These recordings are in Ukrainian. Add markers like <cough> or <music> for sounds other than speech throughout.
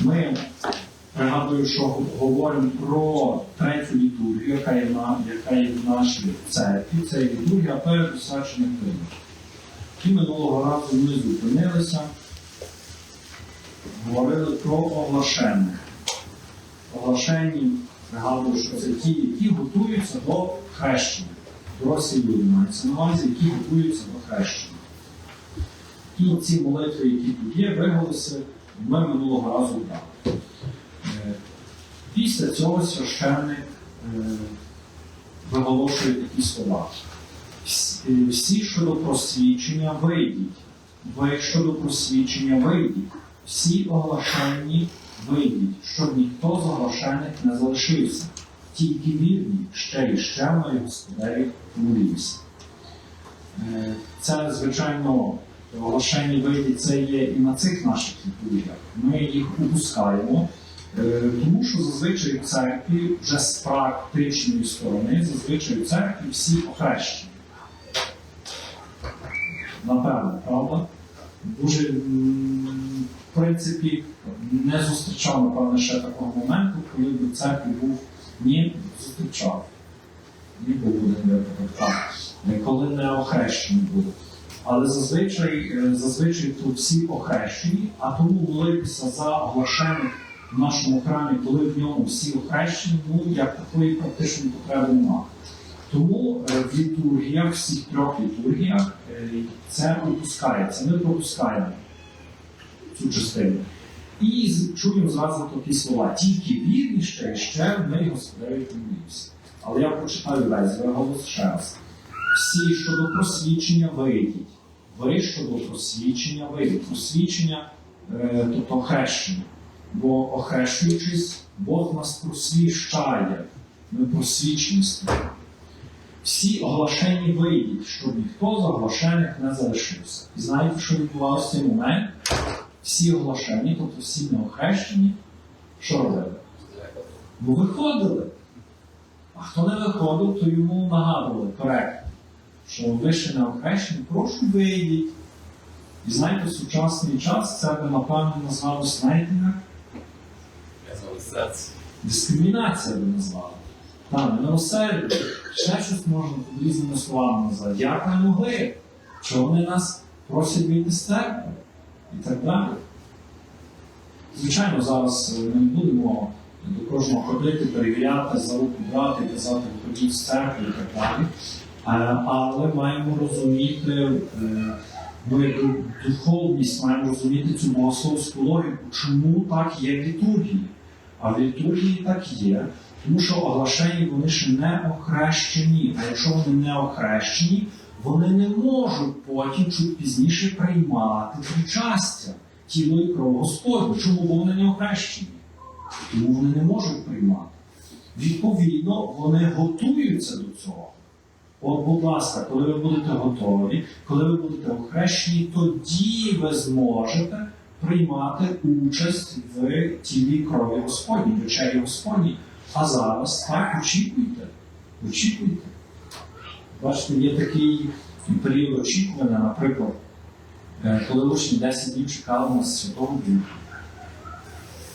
Ми пригадую, що говоримо про третю літургію, яка є, на, яка є в нашій церкві. Це літургія передосвячених прийомів. І минулого разу ми зупинилися, говорили про оглашених. Оглашені, пригадую, що це ті, які готуються до хрещення. Дорослі люди мається на увазі, які готуються до хрещення. І ці молитви, які тут є, виголоси, ми минулого разу дали. Е, Після цього священник е, виголошує такі слова. Всі- е, Всі щодо просвічення вийдіть. Ви щодо просвічення вийдіть. Всі оглашені вийдіть, щоб ніхто з оглашених не залишився. Тільки вірні ще і ще мої господарі молівся. Це, звичайно, оголошені вийді це є і на цих наших літургіях. Ми їх упускаємо, е, тому що зазвичай в церкві вже з практичної сторони, зазвичай в церкві всі охрещені. Напевно, правда? Дуже, в принципі, не зустрічав, напевно, ще такого моменту, коли б церкві був ні, зустрічав. Ні був один випадок, так. Коли не охрещені будуть. Але зазвичай, е, зазвичай тут всі охрещені, а тому молитися за оглашених в нашому храмі, коли в ньому всі охрещені, ну як такої практичної потреби немає. Тому е, в літургіях, всіх трьох літургіях, е, це пропускається. Ми пропускаємо цю частину. І чуємо зразу такі слова. Тільки вірні ще ми Господеві помилівся. Але я прочитаю весь виголос ще раз. Всі щодо просвічення вийдіть. Ви щодо просвічення вийдіть. Просвічення, е, тобто охрещення. Бо охрещуючись, Бог нас просвіщає. Ми просвічені стаємо. Всі оглашені вийдіть, щоб ніхто з оглашених не залишився. І знаєте, що відбувалося в цей момент? Всі оглашені, тобто всі неохрещені, що робили? Бо виходили. А хто не виходив, то йому нагадували коректно, що ви ще не охрещені, прошу вийдіть. І знаєте, в сучасний час це би, напевно, як? Казализація. Дискримінація би назвали. Там, милосердя, ще щось можна під різними словами назвати. Як ми могли? Чого вони нас просять вийти з церкви? І так далі. Звичайно, зараз е, ми не будемо до кожного ходити, перевіряти, за руку брати, казати, ходіть з церкви і так далі. Е, Але маємо розуміти, е, ду- духовність, маємо розуміти цю богословську логіку, чому так є в літургії. А в літургії так є, тому що оглашені вони ще не охрещені. А якщо вони не охрещені, вони не можуть потім чуть пізніше приймати причастя тіло і кров Господню. Чому Бо вони не охрещені? Тому вони не можуть приймати. Відповідно, вони готуються до цього. От, будь ласка, коли ви будете готові, коли ви будете охрещені, тоді ви зможете приймати участь в тілі крові Господній, вечері Господній. А зараз так очікуйте. Очікуйте. Бачите, є такий період очікування, наприклад, е, коли учні 10 днів чекали на Святого Духа.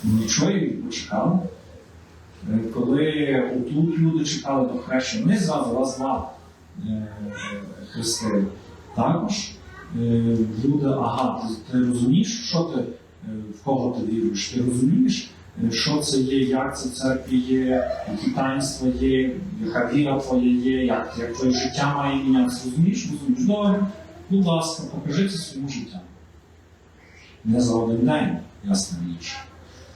Нічого і почекали. Е, Коли отут люди чекали до хрещення, вони два е, хрестили. Також е, люди, ага, ти, ти розумієш, що ти, е, в кого ти віруєш? Ти розумієш, е, що це є, як це в церкві є, які таїнства є, яка віра твоя є, як, як твоє життя має мінятися. Розумієш? Розумієш? Добре, будь ласка, покажи це своїм життям. Не за один день, ясна річ.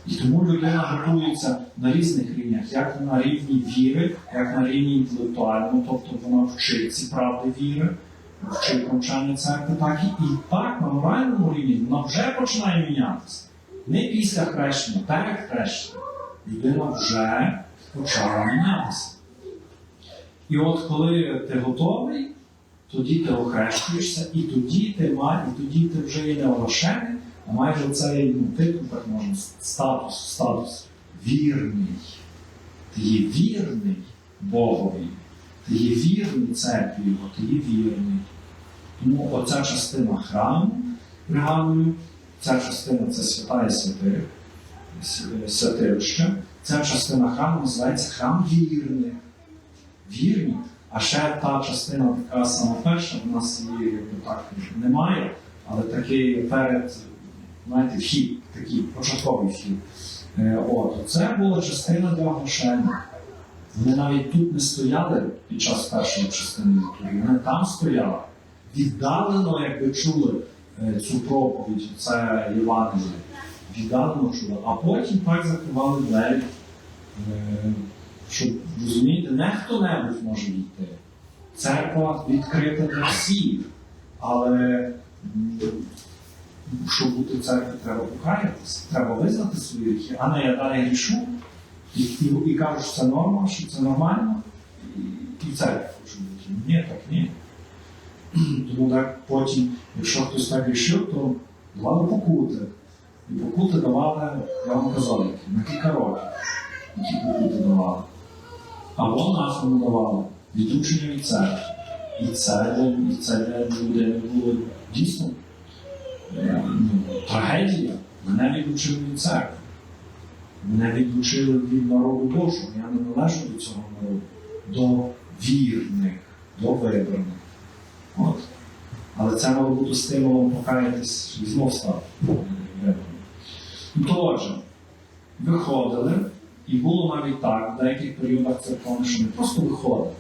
І тому людина готується на різних рівнях, як на рівні віри, як на рівні інтелектуальному, тобто вона вчить ці правди віри, вчить навчання церкви, так і, і так на моральному рівні вона вже починає мінятися. Не після хрещення, перед хрещенням. Людина вже почала мінятися. І от коли ти готовий, тоді ти охрещуєшся, і тоді ти маєш, і тоді ти вже є не оголошений, а майже цей ну, титул, так можна, статус, статус вірний. Ти є вірний Богові, ти є вірний церкві Його, ти є вірний. Тому оця частина храму, пригадую, ця частина це свята і святих. святилище. Ця частина храму називається храм вірних. Вірні. А ще та частина така сама перша, в нас її так немає, але такий перед, знаєте, вхід, такий початковий вхід. Е, От, це була частина для оголошення. Вони навіть тут не стояли під час першої частини літургії, вони там стояли. Віддалено, якби чули е, цю проповідь, це Євангеліє. Віддалено чули, а потім так закривали двері, е, щоб розумієте, не хто-небудь може війти. Церква відкрита для всіх, але щоб бути в церкві, треба покаятися, треба визнати свої гріхи, а не я далі грішу і, і, і кажуть, що це норма, що це нормально, і, в церкві хочу бути. Ні, так ні. Тому так потім, якщо хтось так рішив, то давали покути. І покути давали, я вам казав, на кілька років, які покути давали. Або нафому давали, відручення від церкви. І це, і це для людини було дійсно трагедія. Мене відлучили від церкви. Мене відлучили від народу Божого. Я не належу до цього народу, до вірних, до вибраних. От. Але це мало бути стимулом покаятись і знов стати вибраним. Ну, отже, виходили, і було навіть так в деяких періодах церковних, що не просто виходили,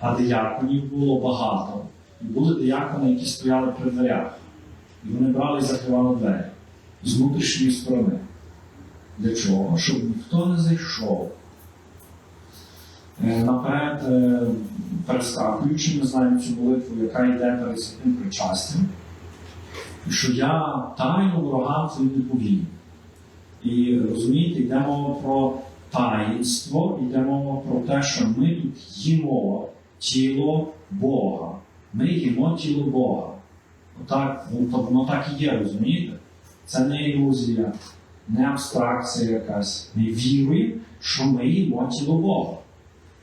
а дияконів було багато. І були диякони, які стояли при дверях. І вони брали і закривали двері з внутрішньої сторони. Для чого? Щоб ніхто не зайшов. Е, Наперед, е, перескакуючи, ми знаємо цю молитву, яка йде перед святим причастям, що я тайну ворогам твоїм не повім. І розумієте, йде мова про таїнство, йде мова про те, що ми тут їмо тіло Бога. Ми їмо тіло Бога. Отак, ну, воно так і є, розумієте? Це не ілюзія, не абстракція якась. Ми віруємо, що ми їмо тіло Бога.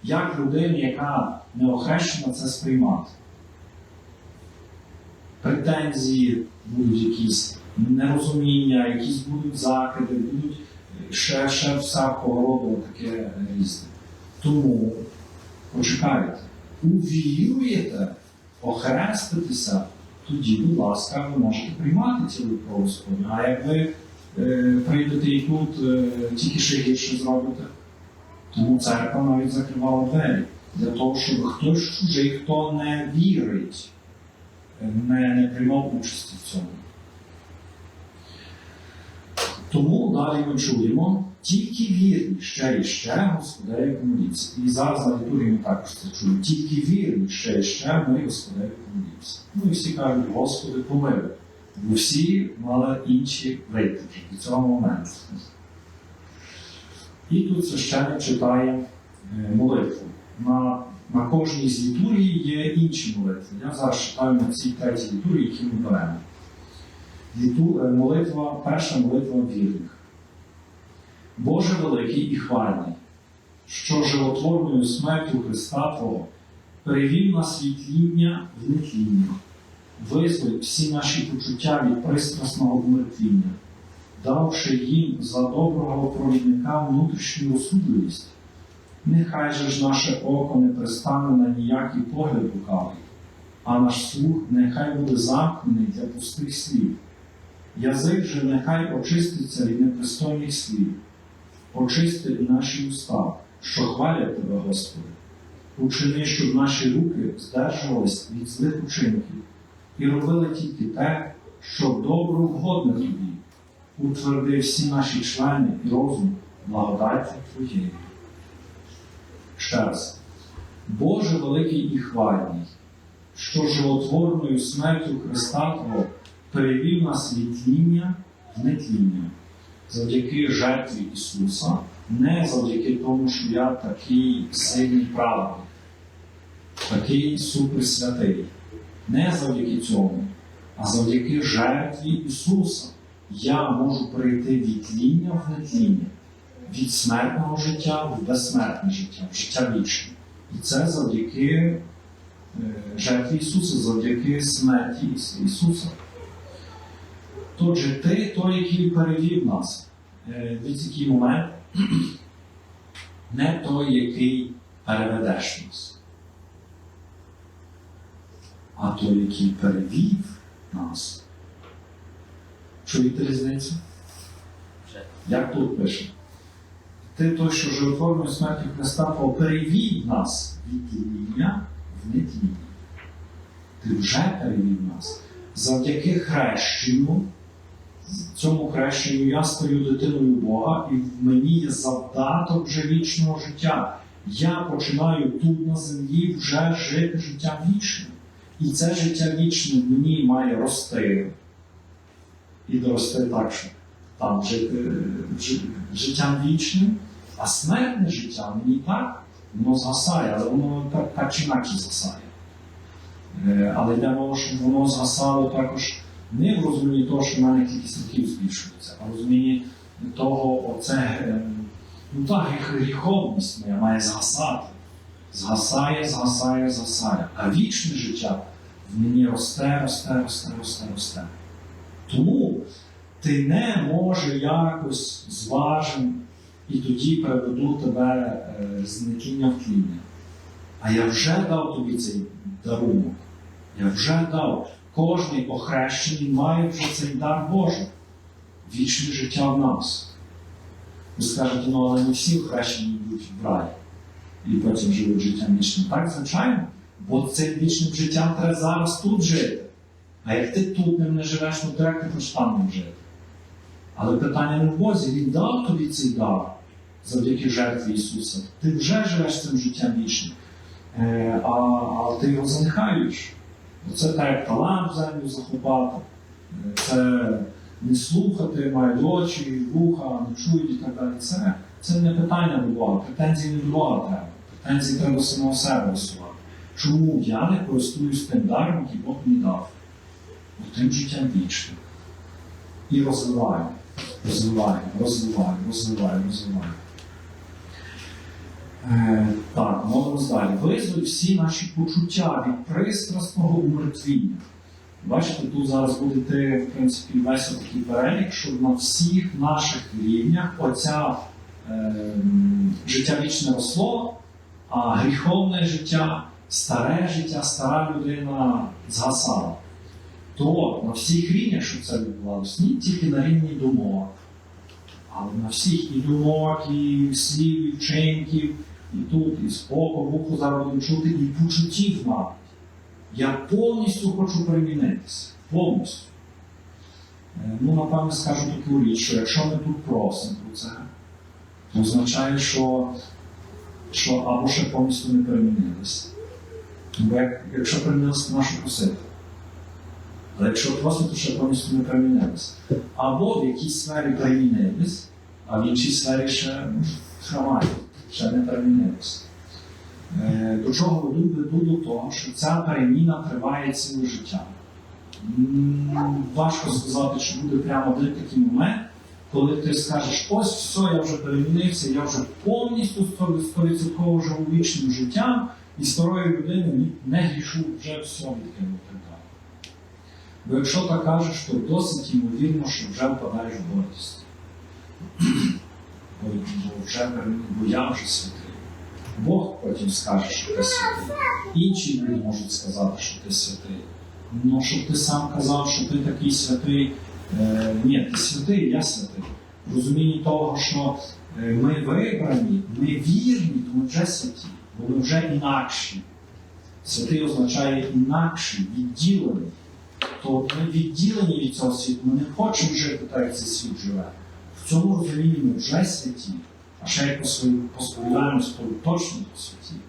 Як людина, яка не охрещена, це сприймати? Претензії будуть якісь, нерозуміння, якісь будуть закиди, будуть ще, ще всякого роду таке різне. Тому почекайте, увіруєте, охреститеся, тоді, будь ласка, ви можете приймати цілий Господь. А як ви е, прийдете і тут е, тільки ще гірше зробите, тому церква навіть закривала двері для того, щоб хтось чужий, хто не вірить, е, не, не приймав участі в цьому. Тому далі ми чуємо тільки вірні ще і ще Господеві помоліться. І зараз на літургії ми також це чуємо. Тільки вірні ще і ще ми Господеві помоліться. Ну і всі кажуть, Господи, помилуй. Бо всі мали інші вийти вже до цього моменту. І тут священник читає е, молитву. На, на кожній з літургій є інші молитви. Я зараз читаю на цій третій літургії, які ми беремо. Літу, е, молитва, перша молитва вірних. Боже великий і хвальний, що животворною смертю Христа Твого перевів на світління в нетління, визволь всі наші почуття від пристрасного вмертвіння, давши їм за доброго провідника внутрішню розсудливість. Нехай же ж наше око не пристане на ніякий погляд лукавий, а наш слух нехай буде замкнений для пустих слів. Язик же нехай очиститься від непристойних слів, очисти наші уста, що хвалять тебе, Господи. Учини, щоб наші руки здержувались від злих учинків і робили тільки те, що добро вгодне тобі. Утверди всі наші члени і розум благодаттю Твоєю. Ще раз. Боже великий і хвальний, що животворною смертю Христа Твого перевів нас від тління в нетління завдяки жертві Ісуса, не завдяки тому, що я такий сильний праведник, такий суперсвятий. Не завдяки цьому, а завдяки жертві Ісуса я можу перейти від тління в нетління, від смертного життя в безсмертне життя, в життя вічне. І це завдяки е, жертві Ісуса, завдяки смерті Ісуса. Отже, ти той, який перевів нас е, дивіться, який момент, <clears throat> не той, який переведеш нас, а той, який перевів нас. Чуєте різницю? Як тут пише? Ти той, що животворною смертю Христа перевів нас від тіння в недіння. Ти вже перевів нас. Завдяки хрещенню, цьому хрещенню я стаю дитиною Бога, і в мені є завдаток вже вічного життя. Я починаю тут на землі вже жити життям вічним. І це життя вічне в мені має рости. І дорости так, що там жити е, життям вічним, а смертне життя мені так, воно згасає, але воно так, так чи інакше згасає. Е, Але йде мова, щоб воно згасало також не в розумінні того, що в мене кількість років збільшується, а в розумінні того, оце е, ну так, гріховність моя має згасати. Згасає, згасає, згасає. А вічне життя в мені росте, росте, росте, росте, росте. Тому ти не може якось зважим і тоді приведу тебе е, з в тління. А я вже дав тобі цей дарунок. Я вже дав. Кожний охрещений має вже цей дар Божий. Вічне життя в нас. Ви скажете, ну але не всі охрещені йдуть в рай і потім живуть життям вічним. Так, звичайно, бо цим вічним життям треба зараз тут жити. А як ти тут ним не живеш, ну то як ти хочеш там ним жити? Але питання не в Бозі, Він дав тобі цей дар завдяки жертві Ісуса. Ти вже живеш цим життям вічним, Е, а, ти його занехаєш. Це так, як талант в землю захопати, це не слухати, мають очі, вуха, не чують і так далі. Це, це не питання до Бога, претензії не до Бога треба. Претензії треба самого себе висувати. Чому я не користуюсь тим даром, який Бог мені дав? Тим життям вічним. І розвиваю, розвиваю, розвиваю, розвиваю, розвиваю. Е, так, молимось далі. Визволь всі наші почуття від пристрасного умертвіння. Бачите, тут зараз буде в принципі, весь такий перелік, що на всіх наших рівнях оця е, життя вічне росло, а гріховне життя, старе життя, стара людина згасала. То на всіх рівнях, щоб це відбувалося, не тільки на рівні думок, але на всіх і думок, і слів, і вчинків, і тут, і споку, вуху зараз чути, і почуттів навіть. Я повністю хочу перемінитися. Повністю. Е, Ну, напевно, скажу таку річ, що якщо ми тут просимо про це, то означає, що, що або ще повністю не перемінилися. Бо як, якщо перемінилися, то нащо просити? Але якщо просимо, то ще повністю не перемінилися. Або в якійсь сфері перемінились, а в іншій сфері ще хромають, ще не перемінилися. Е, До чого веду? До того, що ця переміна триває ціле життя. Важко сказати, чи буде прямо один такий момент, коли ти скажеш, ось все, я вже перемінився, я вже повністю 100% живу вічним життям, і старої людини не грішу, вже все відкинув так. Бо якщо так кажеш, то досить ймовірно, що вже впадаєш в гордість. Бо, вже, бо я вже святий. Бог потім скаже, що ти святий. Інші люди можуть сказати, що ти святий. Ну, щоб ти сам казав, що ти такий святий. Е, ні, ти святий, я святий. В розумінні того, що е, ми вибрані, ми вірні, то ми вже святі, бо ми вже інакші. Святий означає інакший, відділений. То ми відділені від цього світу, ми не хочемо жити так, як цей світ живе. Цьому розумінні ми вже святі, а ще й по своїм посповідаємось, то точно по святі.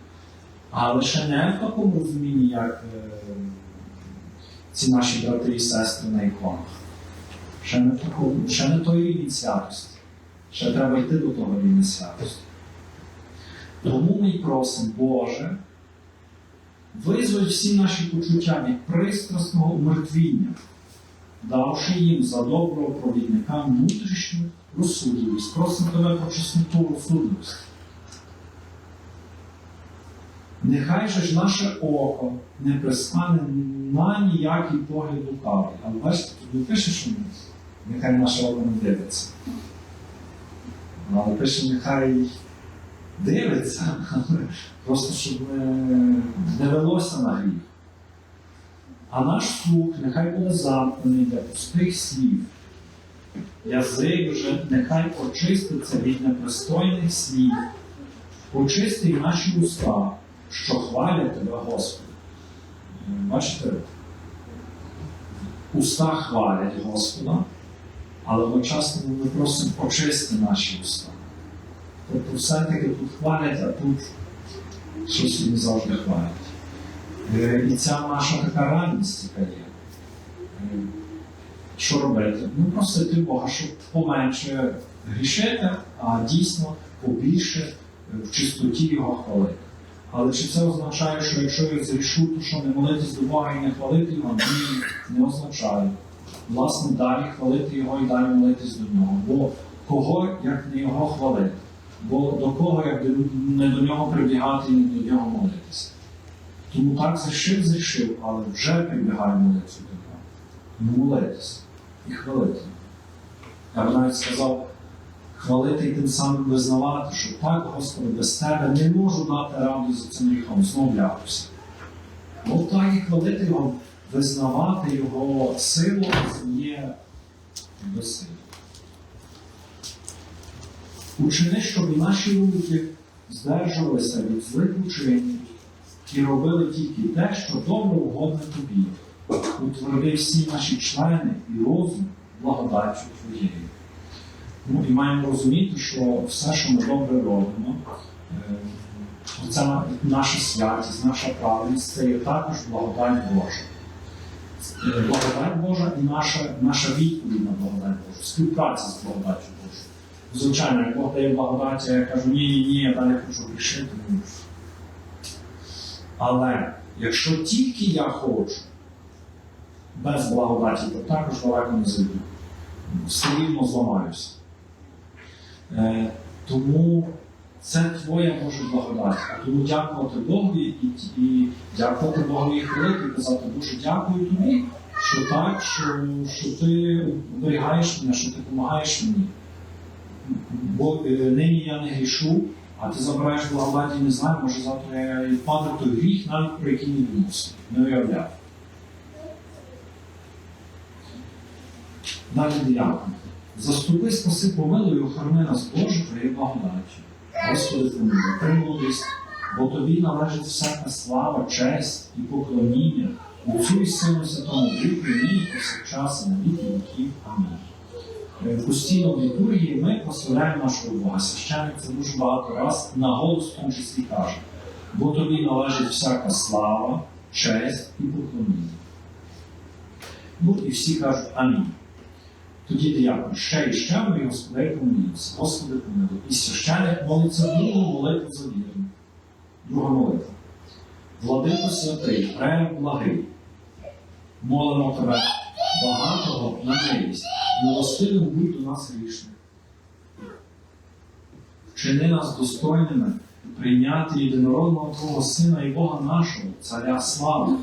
Але ще не в такому розумінні, як е, ці наші брати і сестри на іконах. Ще не, такому, ще не той рівень святості. Ще треба йти до того рівня святості. Тому ми й просимо, Боже, визволь всі наші почуття від пристрасного умертвіння, давши їм за доброго провідника внутрішню розсудливість. Просимо тебе про чесноту розсудливість. Нехай же ж наше око не пристане на ніякий погляд лукавий. Але бачите, тут пише, що нехай наше око не дивиться. Але пише, нехай дивиться, просто щоб не велося на гріх. А наш слух нехай буде замкнений для пустих слів. Язик вже нехай очиститься від непристойних слів. Очисти наші уста, що хвалять тебе, Господи. Бачите? Уста хвалять Господа, але одночасно ми просимо очисти наші уста. Тобто все-таки тут хвалять, а тут щось не завжди хвалять. Е, І ця наша така радість, яка є. Е, Що робити? Ну, просити Бога, щоб поменше грішити, а дійсно побільше в чистоті його хвалити. Але чи це означає, що якщо я зрішу, то що не молитись до Бога і не хвалити його? Ні, не означає. Власне, далі хвалити його і далі молитись до нього. Бо кого, як не його хвалити? Бо до кого, як не до нього прибігати і не до нього молитися? Тому так зрішив, зрішив, але вже прибігає молитися до нього. Ну, молитися і хвалити. Я б навіть сказав, хвалити і тим самим визнавати, що так, Господи, без Тебе не можу дати раду за цим гріхом, знов ляпуся. От так і хвалити Його, визнавати Його силу є безсилі. Учини, щоб наші руки здержувалися від злих учинів і робили тільки те, що добре угодне тобі. Утверди всі наші члени і розум благодаттю Твоєю. Ну і маємо розуміти, що все, що ми добре робимо, е, оця наша святість, наша правильність, це є також благодать Божа. Е, Благодать Божа і наша, наша відповідь на благодать Божу, співпраця з благодаттю Божою. Звичайно, як Бог дає благодать, я кажу, ні, ні, ні, я далі хочу грішити. Але якщо тільки я хочу, без благодаті, то також далеко не зайду. Все рівно зламаюся. Е, тому це твоя Божа благодать. А тому дякувати Богу і, і дякувати Богу і хвалити, і казати, Боже, дякую тобі, що так, що, що ти оберігаєш мене, що ти допомагаєш мені. Бо е, нині я не грішу, а ти забираєш благодаті, не знаю, може завтра я і впаду той гріх, навіть про який не думався, не уявляв. Далі діякон. Заступи, спаси, помилуй, охорони нас Боже твоєю благодаттю. Господи, помилуй, примудрість, бо тобі належить всяка слава, честь і поклоніння, Отцю і Сину Святому Духу, і повсякчас і на віки віків. Амінь. Е, Постійно в літургії ми прославляємо нашого Бога. Священник це дуже багато раз на голос в тому числі каже, бо тобі належить всяка слава, честь і поклоніння. Ну і всі кажуть Амінь. Тоді діякон ще і ще ми Господи помилуйся. Господи помилуй. І священник молиться другу молитву за віру. Друга молитва. Владико святий, преблагий, молимо тебе багатого на милість, милостивим будь до нас грішних. Вчини нас достойними прийняти єдинородного Твого Сина і Бога нашого, Царя слави.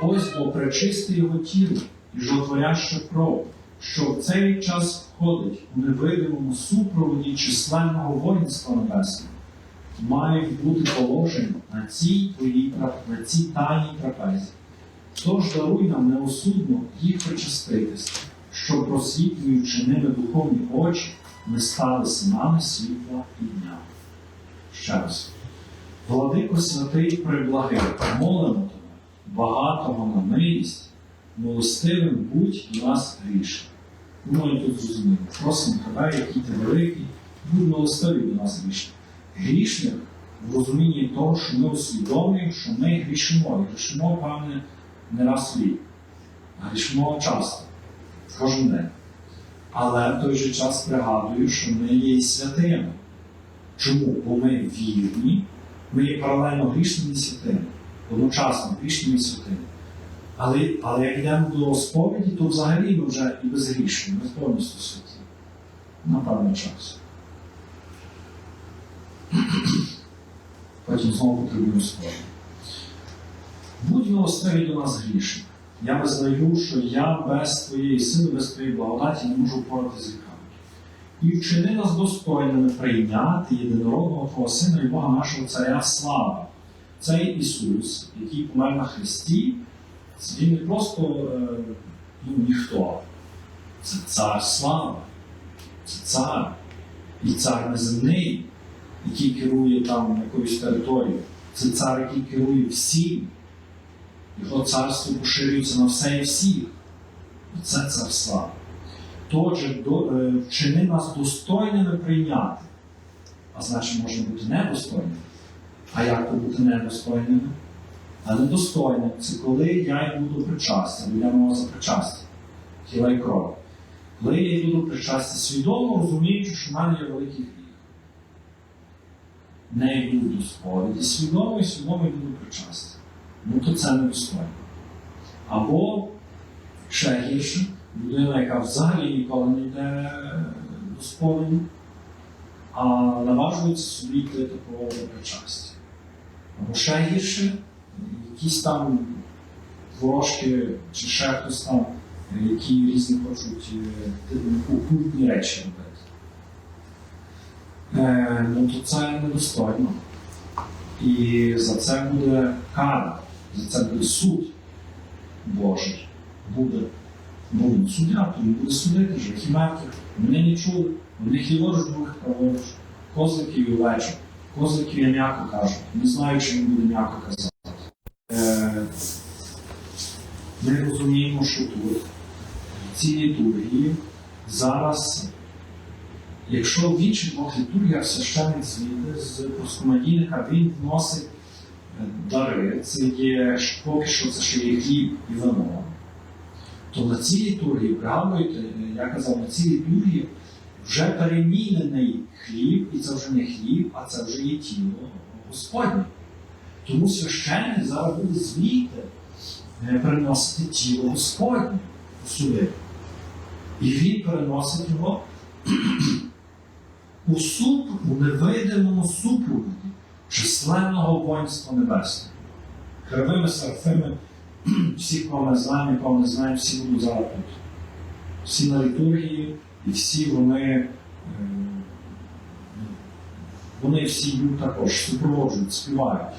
Ось бо пречисти Його тіло і жотворяще кров, що в цей час входить у невидимому супроводі численного воїнства небесного, мають бути положені на цій твоїй на цій тайній трапезі. Тож даруй нам неосудно їх причаститися, щоб просвітлюючи ними духовні очі, ми стали синами світла і дня. Ще раз. Владико святий приблагий, молимо тебе, багатого на милість, милостивим будь до нас грішним. Думаю, тут зрозуміло. Просимо тебе, який ти великий, будь милостивий до нас грішних. Грішних в розумінні того, що ми усвідомлюємо, що ми грішимо. І грішимо, певне, не раз. А грішимо часто, кожен день. Але в той же час пригадую, що ми є святими. Чому? Бо ми вірні, ми є паралельно грішними і святими, одночасно грішними і святими. Але, але як йдемо до сповіді, то взагалі ми вже і безгрішні, ми повністю святі. На певний час. Потім знову потребуємо сповіді. Будь милостивий до нас грішних. Я визнаю, що я без твоєї сили, без твоєї благодаті не можу впоратися з гріхами. і вчини нас достойними прийняти єдинородного Твого Сина і Бога нашого Царя слави. Цей Ісус, який помер на Христі, він не просто е, ну, ніхто. Це цар слави, це цар. І цар неземний, який керує там якоюсь територією. Це цар, який керує всім. Його царство поширюється на все і всіх. Це цар слави. Отже, до, е, вчини нас достойними прийняти. А значить, можна бути недостойними. А як то бути недостойними? А недостойним це коли я йду до причастя, бо я мова за причастя, тіла і кров. Коли я йду до причастя свідомо, розуміючи, що в мене є великий гріх. Не йду до сповіді свідомо і свідомо йду до причастя. Ну то це недостойно. Або ще гірше, людина, яка взагалі ніколи не йде до сповіді, а наважується собі йти такого причастя. Або ще гірше, якісь там ворожки чи ще хтось там, які різні хочуть е, окультні речі робити. Е, ну то це недостойно. І за це буде кара, це буде суд Божий. Буде. Ну, він суддя, то він буде судити мертвих. Вони не чули, і ворож других праворуч, козликів і овечок. Козликів я м'яко кажу, не знаю, чи він буде м'яко казати. Е, ми розуміємо, що тут в цій літургії зараз, якщо в інших двох літургіях священник звідти з проскомадійника він вносить дари, це є поки що це ще є хліб і вино, то на цій літургії, пригадуєте, я казав, на цій літургії вже перемінений хліб, і це вже не хліб, а це вже є тіло Господнє. Тому священник зараз буде звідти е, переносити тіло Господнє сюди. І він переносить його <clears throat> у суп, у невидимому супроводі численного воїнства небесного. Кривими серафими, <clears throat> всі, кого ми знаємо, кого не знаємо, всі будуть зараз тут. Всі на літургії, і всі вони, е, вони всі йдуть також супроводжують, співають.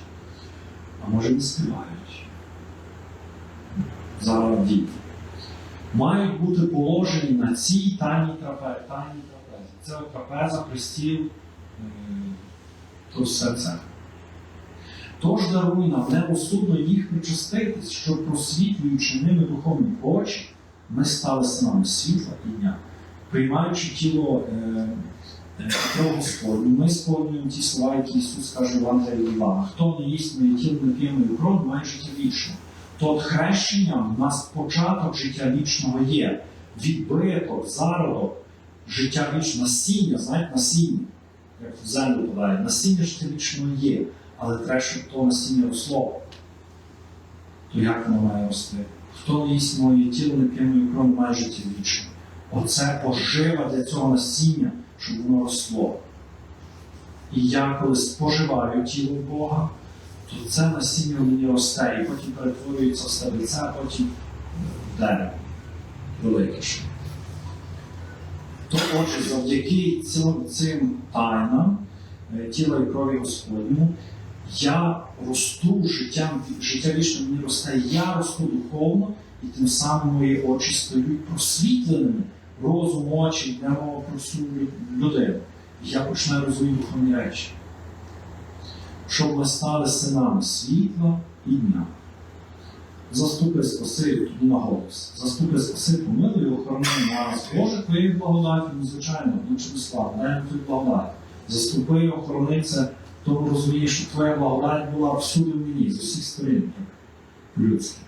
А може не співають. Зараз діти. Мають бути положені на цій тайній трапезі. Це трапеза, пристіл, е, то все це. Тож даруй нам небосудно їх причаститись, щоб просвітлюючи ними духовні очі, ми стали синами світла і дня. Приймаючи тіло е, е, Господню, ми сповнюємо ті слова, які Ісус каже в Євангелії Івана. Хто не їсть моє тіло, не п'є мою кров, має життя вічне. То от хрещенням в нас початок життя вічного є. Відбиток, зародок, життя вічного, насіння, знаєте, насіння, як в землю подає, насіння життя вічного є, але треба, щоб то насіння росло. То як воно має рости? Хто не їсть моє тіло, не п'є мою кров, має життя вічне. Оце пожива для цього насіння, щоб воно росло. І я, коли споживаю тіло Бога, то це насіння в мені росте, і потім перетворюється в стебельце, а потім в дерево велике. То отже, завдяки цим, цим тайнам е, тіла і крові Господньому, я росту життям, життя вічне в мені росте, я росту духовно, і тим самим мої очі стають просвітленими, розум, очі, йде мова про всю людину. Я починаю розуміти духовні речі щоб ми стали синами світла і дня. Заступи спаси, тоді на голос. Заступи спаси, помилуй, охорони нас. Боже, твоєї благодаті, ну, звичайно, нічого слава, дай нам твою благодать. Заступи охорони це, тому розумієш, що твоя благодать була всюди в мені, з усіх сторін, людських.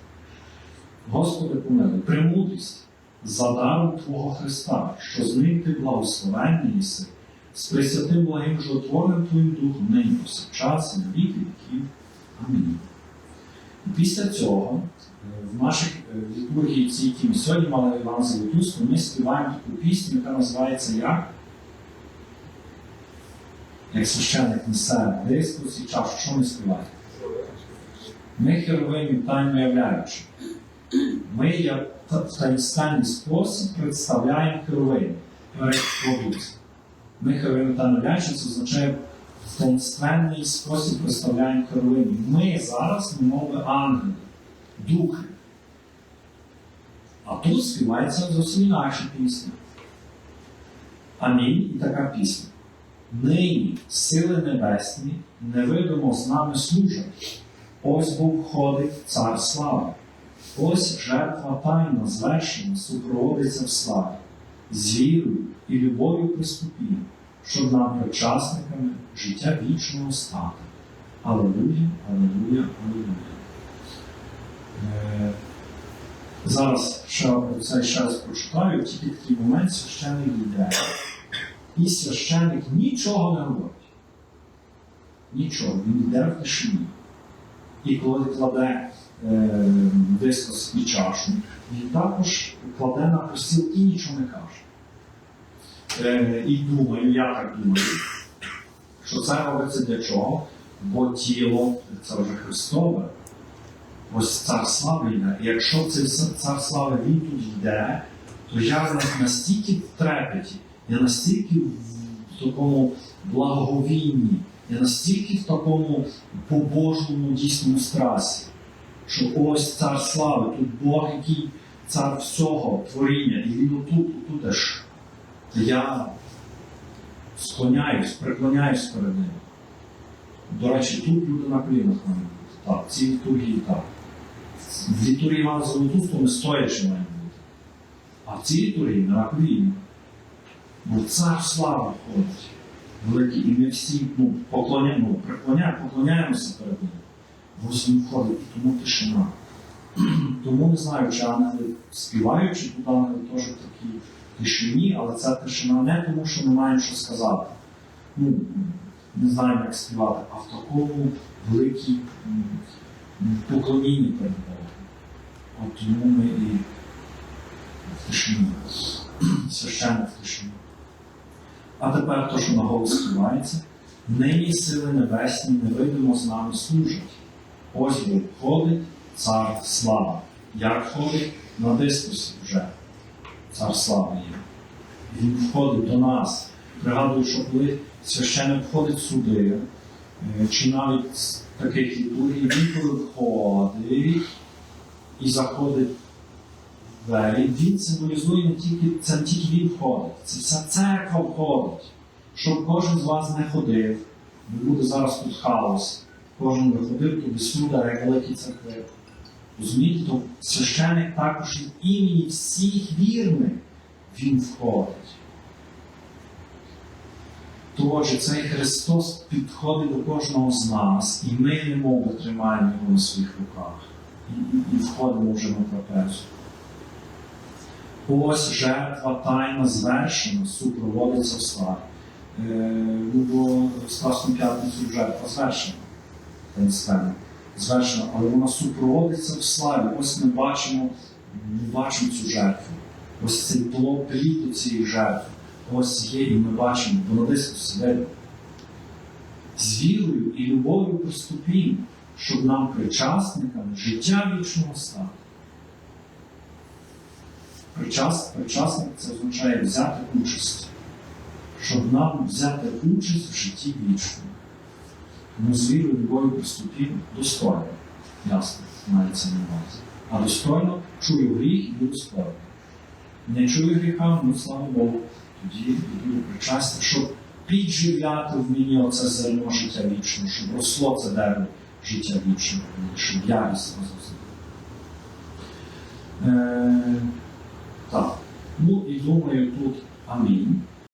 Господи, помилуй, премудрість за даром Твого Христа, що з ним ти благословенний єси, з пресвятим благим животворним Твоїм Духом, нині повсякчас і на віки віків. Амінь. Після цього е, в наших е, літургії, які ми сьогодні мали Іван Золотуську, ми співаємо таку пісню, яка називається як? Як священник несе дискус і чашу, що ми співаємо? Ми херовимів тайно являючи. Ми як в спосіб представляємо херовим перед Богом. Ми херовимітальна вдячність означає в спосіб представляємо Херовимі. Ми зараз немови ангели, духи. А тут співається зовсім інакша пісня. Амінь і така пісня. Нині сили небесні невидимо з нами служать. Ось Бог входить цар слави. Ось жертва тайна звершена супроводиться в славі, з вірою і любов'ю приступімо, щоб нам причасниками життя вічного стати. Алелуя, алелуя, алелуя. Е, Зараз ще це ще раз прочитаю, тільки такий момент священник йде. І священник нічого не робить. Нічого, він йде в тишині. І коли кладе е, дискос і чашу, він також кладе на постіл і нічого не каже. Е, і думаю, я так думаю, що це робиться для чого? Бо тіло це вже Христове. Ось цар слави йде. І якщо цей цар слави він тут йде, то я настільки в трепеті, я настільки в такому благоговінні, я настільки в такому побожному дійсному страсі, що ось цар слави, тут Бог, який цар всього творіння, і він отут, отут аж. Я склоняюсь, преклоняюсь перед ним. До речі, тут люди на колінах мають бути. Так, ці літургії так. В літургії Івана Золотустого ми стоячи маємо бути. А в цій літургії на коліні. Бо цар слави входить. Великий, і ми всі ну, поклоняємо, ну, преклоняємо, поклоняємося перед ним. Ось він входить, і тому тишина. <clears throat> тому не знаю, чи ангели співають, чи тут ангели теж в такій тишині, але ця тишина не тому, що ми маємо що сказати. Ну, не знаємо, як співати, а в такому великій м, поклонінні перед Богом. От тому ми і в тишині. Священно в тишині. А тепер то, що на голос співається, нині сили небесні невидимо з нами служать. Ось бо входить цар слава. Як входить на дискусі вже. Цар слави є. Він входить до нас. Пригадую, що коли священник входить сюди, е, чи навіть з таких літургій, він коли входить і заходить в двері, він символізує не тільки, це не тільки він входить, це вся церква входить. Щоб кожен з вас не ходив, бо буде зараз тут хаос. Кожен виходив туди сюди, як великі церкви. Розумієте, то священник також від імені всіх вірних він входить. Тож цей Христос підходить до кожного з нас, і ми немов тримаємо його на своїх руках і, і, і входимо вже на трапезу. Ось жертва тайна звершена, супроводиться в славі. Е, ну, бо в Спасну п'ятницю жертва звершена. таїнственна, Звершена, але вона супроводиться в славі. Ось ми бачимо, ми бачимо цю жертву. Ось цей плод плід цієї жертви. Ось є, і ми бачимо, десь всередині. З вірою і любов'ю приступімо, щоб нам причасниками життя вічного стати. Причас, причасник це означає взяти участь, щоб нам взяти участь в житті вічному. Тому з вірою і любов'ю достойно, ясно, мається на увазі. А достойно чую гріх і буду справді. Не чую гріха, ну слава Богу, тоді до причастя, щоб підживляти в мені оце зерно життя вічного, щоб росло це дерево життя вічного, щоб ярість розросла. Е, так. Ну і думаю, тут амінь.